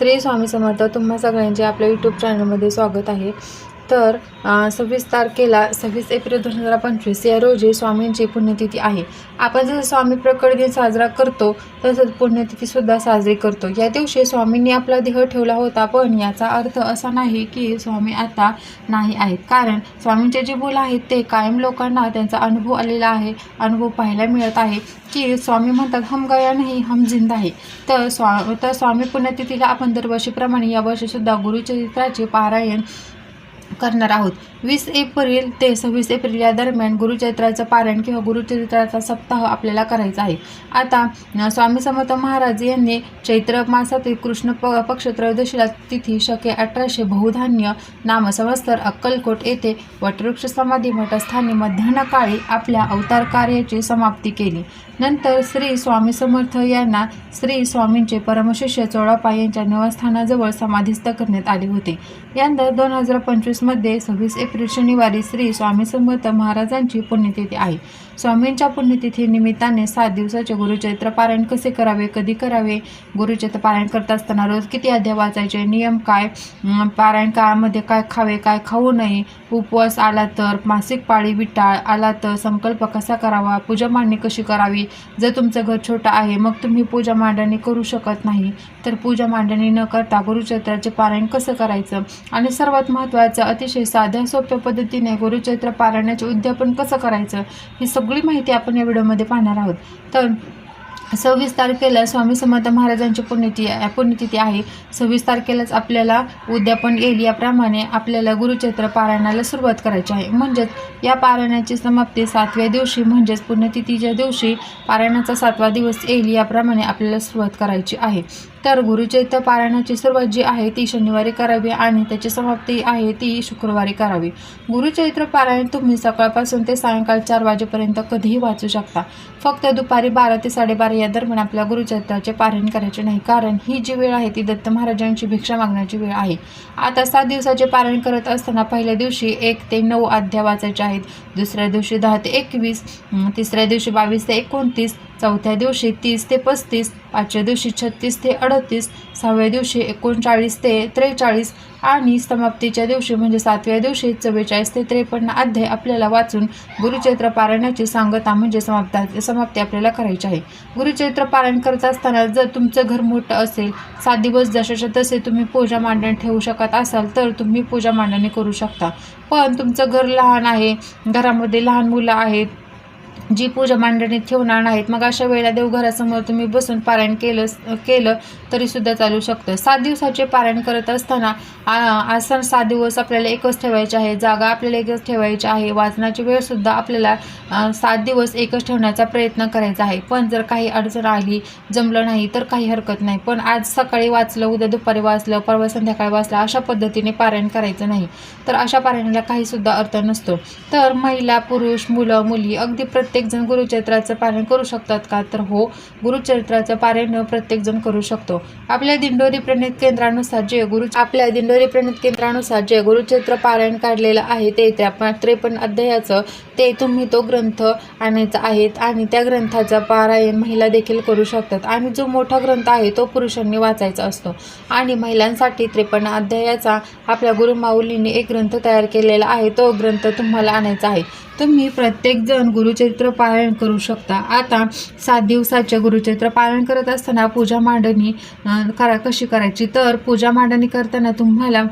श्री स्वामी समर्थ तुम्हा सगळ्यांचे आपल्या यूट्यूब चॅनलमध्ये स्वागत आहे. तर सव्वीस तारखेला सव्वीस एप्रिल दोन हजार पंचवीस या रोजी स्वामींची पुण्यतिथी आहे. आपण जसं स्वामी प्रकट दिन साजरा करतो तसंच पुण्यतिथीसुद्धा साजरी करतो. या दिवशी स्वामींनी आपला देह ठेवला होता पण याचा अर्थ असा नाही की स्वामी आता नाही आहेत. कारण स्वामींचे जे बोल आहेत ते कायम लोकांना त्यांचा अनुभव आलेला आहे अनुभव पाहायला मिळत आहे की स्वामी म्हणतात हम गया नाही हम जिंदा आहे तर स्वा तर स्वामी पुण्यतिथीला आपण दरवर्षीप्रमाणे यावर्षीसुद्धा गुरुचरित्राचे पारायण करणार आहोत. वीस एप्रिल ते सव्वीस एप्रिल या दरम्यान गुरुचरित्राचं पारायण किंवा गुरुचरित्राचा सप्ताह आपल्याला करायचा आहे. आता स्वामी समर्थ महाराज यांनी चैत्र मासातील कृष्ण प पक्ष त्रयोदशीला तिथी शके अठराशे बहुधान्य नामसंवत्सर अक्कलकोट येथे वटवृक्ष समाधी मठस्थानी मध्यान्हकाळी आपल्या अवतार कार्याची समाप्ती केली. नंतर श्री स्वामी समर्थ यांना श्री स्वामींचे परमशिष्य चोळापा यांच्या निवासस्थानाजवळ समाधीस्थ करण्यात आले होते. यंदा दोन हजार पंचवीसमध्ये सव्वीस एप्रिल शनिवारी श्री स्वामी समर्थ महाराजांची पुण्यतिथी आहे. स्वामींच्या पुण्यतिथी निमित्ताने सात दिवसाचे गुरुचरित्र पारायण कसे करावे कधी करावे? गुरुचरित्र पारायण करत असताना रोज किती अध्याय वाचायचे? नियम काय? पारायण काळामध्ये काय खावे काय खाऊ नये? उपवास आला तर मासिक पाळी विटाळ आला तर संकल्प कसा करावा? पूजा मांडणी कशी करावी? जर तुमचं घर छोटं आहे मग तुम्ही पूजा मांडणी करू शकत नाही. तर पूजा मांडणी न करता गुरुचरित्राचे पारायण कसं करायचं? आणि सर्वात महत्त्वाचं अतिशय साध्या सोप्या पद्धतीने गुरुचरित्र पारायणाचे उद्यापन कसं करायचं? ही सगळं सगळी माहिती आपण या व्हिडिओमध्ये पाहणार आहोत. तर सव्वीस तारखेला स्वामी समर्थ महाराजांची पुण्यती पुण्यतिथी आहे. सव्वीस तारखेलाच आपल्याला उद्यापन येईल. याप्रमाणे आपल्याला गुरुचैत्र पारायणाला सुरुवात करायची आहे. म्हणजेच या पारायणाची समाप्ती सातव्या दिवशी म्हणजेच पुण्यतिथीच्या दिवशी पारायणाचा सातवा दिवस येईल. याप्रमाणे आपल्याला सुरुवात करायची आहे. तर गुरुचैत्र पारायणाची सुरुवात जी आहे ती शनिवारी करावी आणि त्याची समाप्ती आहे ती शुक्रवारी करावी. गुरुचैत्र पारायण तुम्ही सकाळपासून ते सायंकाळ चार वाजेपर्यंत कधीही वाचू शकता. फक्त दुपारी बारा ते साडेबारा या दरम्यान आपल्या गुरुचरित्राचे पारायण करायचे नाही कारण ही जी वेळ आहे ती दत्त महाराजांची भिक्षा मागण्याची वेळ आहे. आता सात दिवसाचे पारायण करत असताना पहिल्या दिवशी एक ते नऊ अध्याय वाचायचे आहेत. दुसऱ्या दिवशी दहा ते एकवीस तिसऱ्या दिवशी बावीस ते एकोणतीस चौथ्या दिवशी तीस ते पस्तीस पाचव्या दिवशी छत्तीस ते अडतीस सहाव्या दिवशी एकोणचाळीस ते त्रेचाळीस आणि समाप्तीच्या दिवशी म्हणजे सातव्या दिवशी चव्वेचाळीस ते त्रेपन्न अध्याय आपल्याला वाचून गुरुचैत्र पारायणाची सांगता म्हणजे समाप्ता समाप्ती आपल्याला करायची आहे. गुरुचैत्र पारायण करत असताना जर तुमचं घर मोठं असेल सात दिवस जशाच्या तसे तुम्ही पूजा मांडणी ठेवू शकत असाल तर तुम्ही पूजा मांडणी करू शकता. पण तुमचं घर लहान आहे घरामध्ये लहान मुलं आहेत जी पूजा मांडणी ठेवणार नाहीत मग अशा वेळेला देवघरासमोर तुम्ही बसून पारायण केलं केलं तरीसुद्धा चालू शकतं. सात दिवसाचे पारायण करत असताना आ- आसन सात दिवस आपल्याला एकच ठेवायचे आहे जागा आपल्याला एकच ठेवायची आहे वाचनाची वेळसुद्धा आपल्याला सात दिवस एकच ठेवण्याचा प्रयत्न करायचा आहे. पण जर काही अडचण आली जमलं नाही तर काही हरकत नाही. पण आज सकाळी वाचलं उद्या दुपारी वाचलं परवा संध्याकाळी वाचलं अशा पद्धतीने पारायण करायचं नाही. तर अशा पारायणाला काहीसुद्धा अर्थ नसतो. तर महिला पुरुष मुलं मुली अगदी प्रत्येक प्रत्येकजण गुरुचरित्राचं पारायण करू शकतात का? तर हो गुरुचरित्राचं पारायण प्रत्येकजण करू शकतो. आपल्या दिंडोरी प्रणित केंद्रानुसार जे गुरु आपल्या दिंडोरी प्रणित केंद्रानुसार जे गुरुचरित्र पारायण काढलेलं आहे. ते त्या त्रेपन्न अध्यायाचं ते तुम्ही तो ग्रंथ आणायचा आहेत आणि त्या ग्रंथाचा पारायण महिला देखील करू शकतात. आणि जो मोठा ग्रंथ आहे तो पुरुषांनी वाचायचा असतो. आणि महिलांसाठी त्रेपन्न अध्यायाचा आपल्या गुरुमाऊलींनी एक ग्रंथ तयार केलेला आहे. तो ग्रंथ तुम्हाला आणायचा आहे. तुम्ही प्रत्येकजण गुरुचरित्र पारायण करू शकता. आता सात दिवसाचे गुरुचरित्र पारायण करत असताना पूजा मांडणी करा कशी करायची? तर पूजा मांडणी करताना तुम्हाला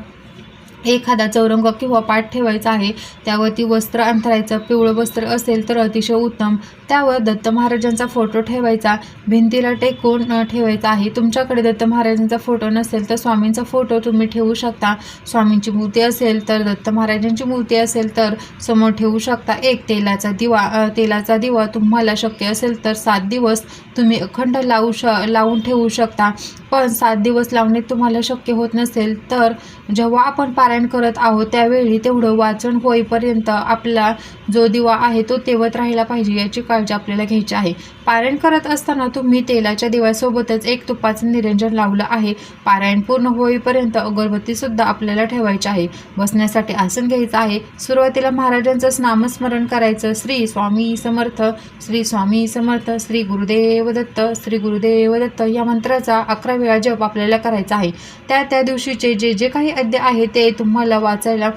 एखादा चौरंग किंवा पाठ ठेवायचा आहे त्यावरती वस्त्र अंथरायचं पिवळं वस्त्र असेल तर अतिशय उत्तम. त्यावर दत्त महाराजांचा फोटो ठेवायचा भिंतीला टेकून ठेवायचा आहे. तुमच्याकडे दत्त महाराजांचा फोटो नसेल तर स्वामींचा फोटो तुम्ही ठेवू शकता. स्वामींची मूर्ती असेल तर दत्त महाराजांची मूर्ती असेल तर समोर ठेवू शकता. एक तेलाचा दिवा तेलाचा दिवा तुम्हाला शक्य असेल तर सात दिवस तुम्ही अखंड लावू श लावून ठेवू शकता. पण सात दिवस लावणे तुम्हाला शक्य होत नसेल तर जेव्हा आपण पारायण करत आहोत त्यावेळी तेवढं वाचन होईपर्यंत आपला जो दिवा आहे तो तेवत राहिला पाहिजे याची काळजी आपल्याला घ्यायची आहे. पारायण करत असताना तुम्ही तेलाच्या दिव्यासोबतच एक तुपाचं निरंजन लावलं आहे. पारायण पूर्ण होईपर्यंत अगरबत्तीसुद्धा आपल्याला ठेवायची आहे. बसण्यासाठी आसन घ्यायचं आहे. सुरुवातीला महाराजांचं नामस्मरण करायचं. श्री स्वामी समर्थ श्री स्वामी समर्थ श्री गुरुदेव दत्त श्री गुरुदेव दत्त या मंत्राचा अकरा वेळा जप आपल्याला करायचा आहे. त्या त्या दिवशीचे जे जे काही अध्याय आहे ते तुम्हाला वाचायला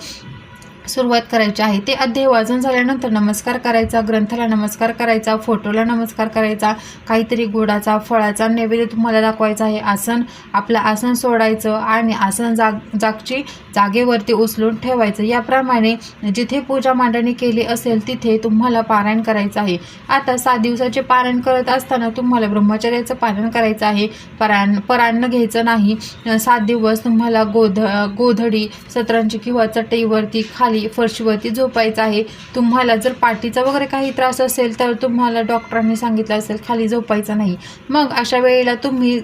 सुरुवात करायची आहे. ते अध्याय वाचून झाल्यानंतर नमस्कार करायचा ग्रंथाला नमस्कार करायचा फोटोला नमस्कार करायचा काहीतरी गोडाचा फळाचा नैवेद्य तुम्हाला दाखवायचा आहे. आसन आपलं आसन सोडायचं आणि आसन जाग जागची जागेवरती उचलून ठेवायचं. याप्रमाणे जिथे पूजा मांडणी केली असेल तिथे तुम्हाला पारायण करायचं आहे. आता सात दिवसाचे पारायण करत असताना तुम्हाला ब्रह्मचर्याचं पालन करायचं आहे. परायण परान्न घ्यायचं नाही. सात दिवस तुम्हाला गोध गोधडी सत्रांची किंवा चटईवरती खाली फरशीवरती झोपायचं आहे. तुम्हाला जर पाठीचा वगैरे काही त्रास असेल तर तुम्हाला डॉक्टरांनी सांगितलं असेल खाली झोपायचं नाही. मग अशा वेळेला तुम्ही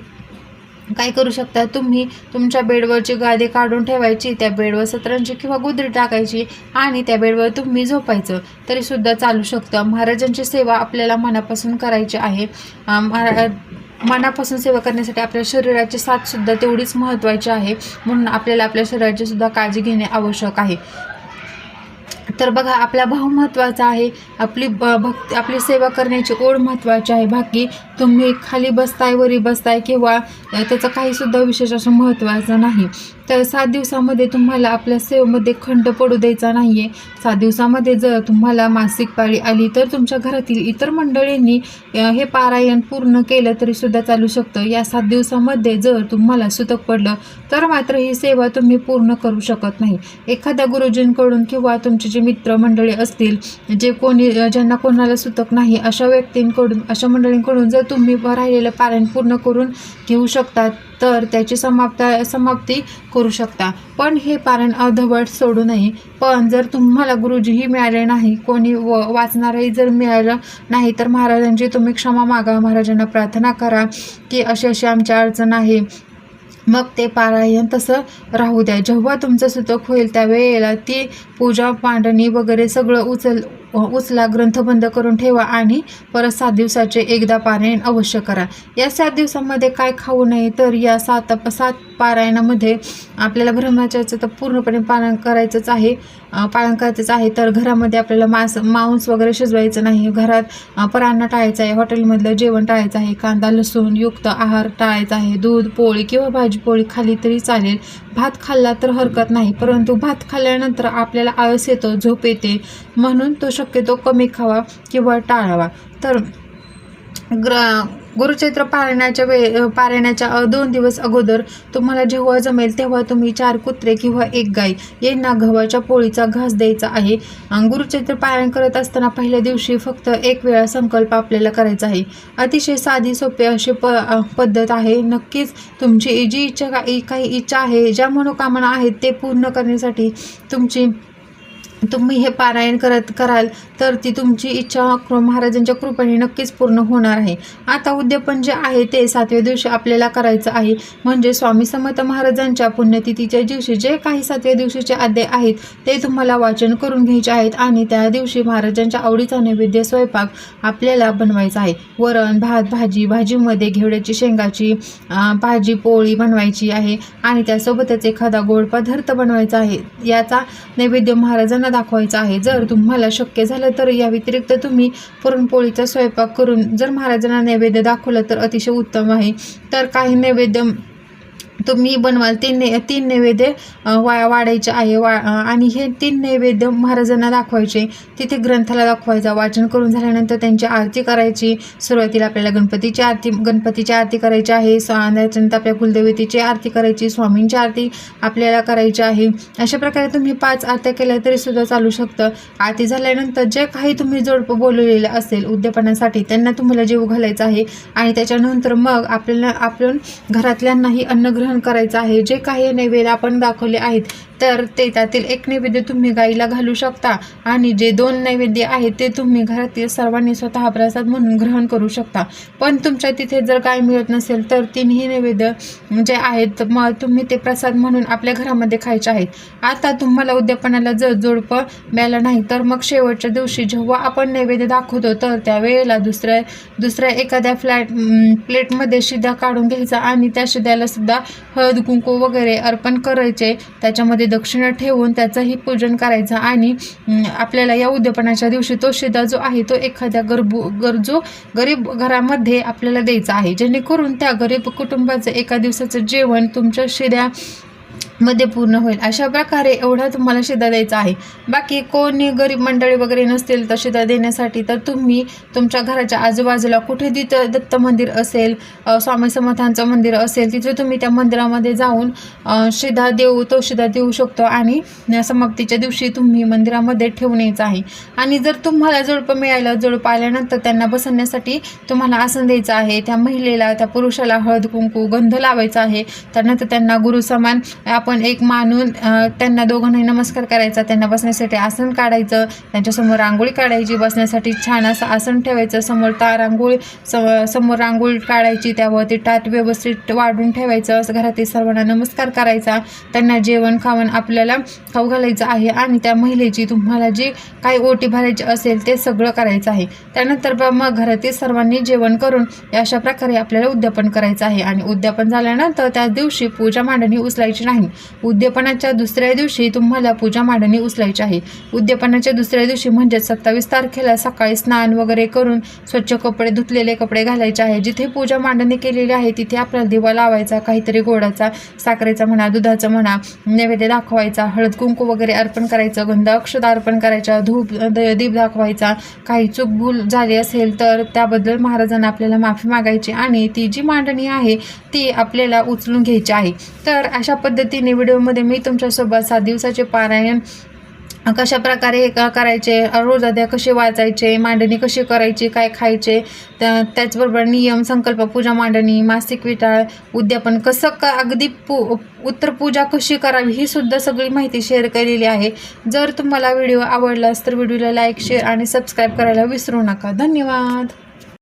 काय करू शकता? तुम्ही तुमच्या बेडवरची गादी काढून ठेवायची त्या बेडवर सतरंजी किंवा गुदरी टाकायची आणि त्या बेडवर तुम्ही झोपायचं. तरीसुद्धा चालू शकतं. महाराजांची सेवा आपल्याला मनापासून करायची आहे. महारा मनापासून सेवा करण्यासाठी आपल्या शरीराची साथसुद्धा तेवढीच महत्त्वाची आहे. म्हणून आपल्याला आपल्या शरीराची सुद्धा काळजी घेणे आवश्यक आहे. तर बघा आपला भाव महत्त्वाचा आहे. आपली ब भक्ती आपली सेवा करण्याची ओढ महत्त्वाची आहे. बाकी तुम्ही खाली बसताय वरी बसताय किंवा त्याचं काहीसुद्धा विशेष असं महत्त्वाचं नाही. तर सात दिवसामध्ये तुम्हाला आपल्या सेवेमध्ये खंड पडू द्यायचा नाही आहे सात दिवसामध्ये जर तुम्हाला मासिक पाळी आली तर तुमच्या घरातील इतर मंडळींनी हे पारायण पूर्ण केलं तरीसुद्धा चालू शकतं. या सात दिवसामध्ये जर तुम्हाला सुतक पडलं तर मात्र ही सेवा तुम्ही पूर्ण करू शकत नाही. एखाद्या गुरुजींकडून किंवा तुमचे जे मित्रमंडळी असतील जे कोणी ज्यांना कोणाला सुतक नाही अशा व्यक्तींकडून अशा मंडळींकडून जर तुम्ही राहिलेलं पारायण पूर्ण करून घेऊ शकतात तर त्याची समाप्ता समाप्ती करू शकता. पण हे पारण अर्धवट सोडू नये पण जर तुम्हाला गुरुजीही मिळाले नाही कोणी व वाचणारही जर मिळालं नाही तर महाराजांची तुम्ही क्षमा मागा. महाराजांना प्रार्थना करा की अशी अशी आमची अडचण आहे. मग ते पारायण तसं राहू द्या. जेव्हा तुमचं सुतक होईल त्यावेळेला ती पूजा मांडणी वगैरे सगळं उचल उचला ग्रंथ बंद करून ठेवा आणि परत सात दिवसाचे एकदा पारायण अवश्य करा. या सात दिवसामध्ये काय खाऊ नये तर या सात सात पारायणामध्ये आपल्याला ब्रह्मचार्याचं तर पूर्णपणे पालन करायचंच आहे. पालन करायचंच आहे. तर घरामध्ये आपल्याला मांस मांस वगैरे शिजवायचं नाही. घरात परांना टाळायचं आहे. हॉटेलमधलं जेवण टाळायचं आहे. कांदा लसूण युक्त आहार टाळायचा आहे. दूध पोळी किंवा भाजी पोळी खाली तरी चालेल. भात खाल्ला तर हरकत नाही. परंतु भात खाल्ल्यानंतर आपल्याला आळस येतो झोप येते. म्हणून तो शक्यतो कमी खावा किंवा टाळावा. तर ग्र गुरुचैत्र पारायणाच्या वे पाळण्याच्या दोन दिवस अगोदर तुम्हाला जेव्हा जमेल तेव्हा तुम्ही चार कुत्रे किंवा एक गाय यांना गव्हाच्या पोळीचा घास द्यायचा आहे. गुरुचैत्र पारायण करत असताना पहिल्या दिवशी फक्त एक वेळा संकल्प आपल्याला करायचा आहे. अतिशय साधी सोपी अशी प पद्धत आहे. नक्कीच तुमची जी इच्छा काही इच्छा आहे ज्या मनोकामना आहेत ते पूर्ण करण्यासाठी तुमची तुम्ही हे पारायण करत कराल. तर ती तुमची इच्छा महाराजांच्या कृपेने नक्कीच पूर्ण होणार आहे. आता उद्यापन जे आहे ते सातव्या दिवशी आपल्याला करायचं आहे. म्हणजे स्वामी समर्थ महाराजांच्या पुण्यतिथीच्या दिवशी जे काही सातव्या दिवशीचे अध्याय आहेत ते तुम्हाला वाचन करून घ्यायचे आहेत आणि त्या दिवशी महाराजांच्या आवडीचा नैवेद्य स्वयंपाक आपल्याला बनवायचा आहे. वरण भात भाजी भाजीमध्ये घेवड्याची शेंगाची भाजी पोळी बनवायची आहे आणि त्यासोबतच एखादा गोड पदार्थ बनवायचा आहे. याचा नैवेद्य महाराजांना दाखवायचा आहे. जर तुम्हाला शक्य झालं तर या व्यतिरिक्त तुम्ही पुरणपोळीचा स्वयंपाक करून जर महाराजांना नैवेद्य दाखवलं तर अतिशय उत्तम आहे. तर काही नैवेद्य तुम्ही बनवाल तीन ने तीन नैवेद्य वा वाढायचे आहे वा आणि हे तीन नैवेद्य महाराजांना दाखवायचे. तिथे ग्रंथाला दाखवायचा. वाचन करून झाल्यानंतर त्यांची आरती करायची. सुरुवातीला आपल्याला गणपतीची आरती गणपतीची आरती करायची आहे. स- त्याच्यानंतर आपल्या कुलदेवतेची आरती करायची स्वामींची आरती आपल्याला करायची आहे. अशा प्रकारे तुम्ही पाच आरत्या केल्या तरी सुद्धा चालू शकतं. आरती झाल्यानंतर जे काही तुम्ही जोडपं बोलवलेलं असेल उद्यापनासाठी त्यांना तुम्हाला जीव घालायचा आहे. आणि त्याच्यानंतर मग आपल्याला आपण घरातल्यांनाही अन्नग्रहण करायचं आहे. जे काही नैवेद्य आपण दाखवले आहेत तर ते त्यातील एक नैवेद्य तुम्ही गाईला घालू शकता आणि जे दोन नैवेद्य आहेत ते तुम्ही घरातील सर्वांनी स्वतः प्रसाद म्हणून ग्रहण करू शकता. पण तुमच्या तिथे जर गाय मिळत नसेल तर तिन्ही नैवेद्य जे आहेत मग तुम्ही ते प्रसाद म्हणून आपल्या घरामध्ये खायचे आहेत. आता तुम्हाला उद्यापनाला जर जोडपं मिळालं नाही तर मग शेवटच्या दिवशी जेव्हा आपण नैवेद्य दाखवतो तर त्यावेळेला दुसऱ्या दुसऱ्या एखाद्या फ्लॅट प्लेटमध्ये शिद्या काढून घ्यायचा आणि त्या शिद्याला सुद्धा हळद कुंकू वगैरे अर्पण करायचे. त्याच्यामध्ये दक्षिणा ठेवून त्याचंही पूजन करायचं आणि आपल्याला या उद्यापनाच्या दिवशी तो शिदा जो आहे तो एखाद्या गरबू गरजू गरीब घरामध्ये आपल्याला द्यायचा आहे. जेणेकरून त्या गरीब कुटुंबाचं एका दिवसाचं जेवण तुमच्या शिद्या मध्ये पूर्ण होईल. अशा प्रकारे एवढा तुम्हाला शिदा द्यायचा आहे. बाकी कोणी गरीब मंडळी वगैरे नसतील तर शिदा देण्यासाठी तर तुम्ही तुमच्या घराच्या आजूबाजूला कुठे तिथं दत्त मंदिर असेल स्वामी समर्थांचं मंदिर असेल तिथे तुम्ही त्या मंदिरामध्ये जाऊन शिदा देऊ तो शिदा देऊ शकतो आणि समाप्तीच्या दिवशी तुम्ही मंदिरामध्ये ठेवून यायचं आहे. आणि जर तुम्हाला जोडपं मिळालं जोडपं आल्यानंतर त्यांना बसवण्यासाठी तुम्हाला आसन द्यायचं आहे. त्या महिलेला त्या पुरुषाला हळद कुंकू गंध लावायचा आहे. त्यानंतर त्यांना गुरुसमान आप आपण एक मानून त्यांना दोघांनाही नमस्कार करायचा त्यांना बसण्यासाठी आसन काढायचं त्यांच्यासमोर रांगोळी काढायची बसण्यासाठी छान असं आसन ठेवायचं समोर ता रांगोळी स- समोर रांगोळी काढायची त्यावरती टाट व्यवस्थित वाढून ठेवायचं असं घरातील सर्वांना नमस्कार करायचा त्यांना जेवण खावण आपल्याला खाऊ घालायचं आहे आणि त्या महिलेची तुम्हाला जी काही ओटी भरायची असेल ते सगळं करायचं आहे. त्यानंतर मग घरातील सर्वांनी जेवण करून अशा प्रकारे आपल्याला उद्यापन करायचं आहे. आणि उद्यापन झाल्यानंतर त्या दिवशी पूजा मांडणी उचलायची नाही. उद्यापनाच्या दुसऱ्या दिवशी तुम्हाला पूजा मांडणी उचलायची आहे. उद्यापनाच्या दुसऱ्या दिवशी म्हणजेच सत्तावीस तारखेला सकाळी स्नान वगैरे करून स्वच्छ कपडे धुतलेले कपडे घालायचे आहे. जिथे पूजा मांडणी केलेली आहे तिथे आपल्याला दिवा लावायचा काहीतरी गोडाचा साखरेचा म्हणा दुधाचा म्हणा नैवेद्य दाखवायचा हळद कुंकू वगैरे अर्पण करायचं गंध अक्षदा अर्पण करायचा धूप द- दीप दाखवायचा. काही चूक भूल झाली असेल तर त्याबद्दल महाराजांना आपल्याला माफी मागायची आणि ती जी मांडणी आहे ती आपल्याला उचलून घ्यायची आहे. तर अशा पद्धतीने व्हिडिओमध्ये मी तुमच्यासोबत सात दिवसाचे पारायण कशा प्रकारे हे करायचे रोजाद्या कसे वाचायचे मांडणी कशी करायची काय खायचे त्या- त्याचबरोबर नियम संकल्प पूजा मांडणी मासिक विटाळ उद्यापन कसं क अगदी पू उत्तर पूजा कशी करावी ही सुद्धा सगळी माहिती शेअर केलेली आहे. जर तुम्हाला व्हिडिओ आवडलास तर व्हिडिओला लाईक शेअर आणि सबस्क्राईब करायला विसरू नका. धन्यवाद.